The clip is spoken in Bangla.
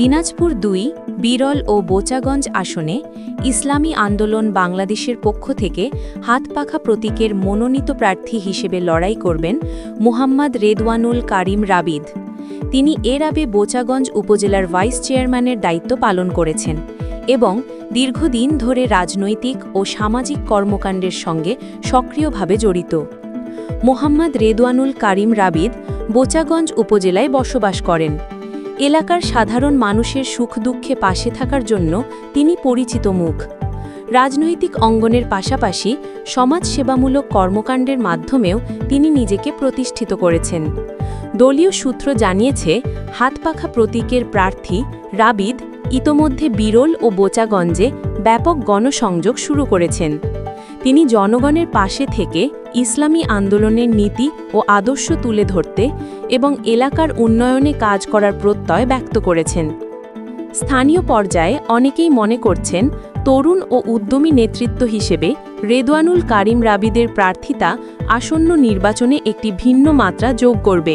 দিনাজপুর দুই, বিরল ও বোচাগঞ্জ আসনে ইসলামী আন্দোলন বাংলাদেশের পক্ষ থেকে হাতপাখা প্রতীকের মনোনীত প্রার্থী হিসেবে লড়াই করবেন মুহাম্মদ রেদওয়ানুল কারিম রাবিদ। তিনি এর আগে বোচাগঞ্জ উপজেলার ভাইস চেয়ারম্যানের দায়িত্ব পালন করেছেন এবং দীর্ঘদিন ধরে রাজনৈতিক ও সামাজিক কর্মকাণ্ডের সঙ্গে সক্রিয়ভাবে জড়িত। মোহাম্মদ রেদওয়ানুল কারিম রাবিদ বোচাগঞ্জ উপজেলায় বসবাস করেন। এলাকার সাধারণ মানুষের সুখ দুঃখে পাশে থাকার জন্য তিনি পরিচিত মুখ। রাজনৈতিক অঙ্গনের পাশাপাশি সমাজসেবামূলক কর্মকাণ্ডের মাধ্যমেও তিনি নিজেকে প্রতিষ্ঠিত করেছেন। দলীয় সূত্র জানিয়েছে, হাতপাখা প্রতীকের প্রার্থী রাবিদ ইতোমধ্যে বিরল ও বোচাগঞ্জে ব্যাপক গণসংযোগ শুরু করেছেন। তিনি জনগণের পাশে থেকে ইসলামী আন্দোলনের নীতি ও আদর্শ তুলে ধরতে এবং এলাকার উন্নয়নে কাজ করার প্রত্যয় ব্যক্ত করেছেন। স্থানীয় পর্যায়ে অনেকেই মনে করছেন, তরুণ ও উদ্যমী নেতৃত্ব হিসেবে রেদওয়ানুল কারিম রাবিদের প্রার্থিতা আসন্ন নির্বাচনে একটি ভিন্ন মাত্রা যোগ করবে।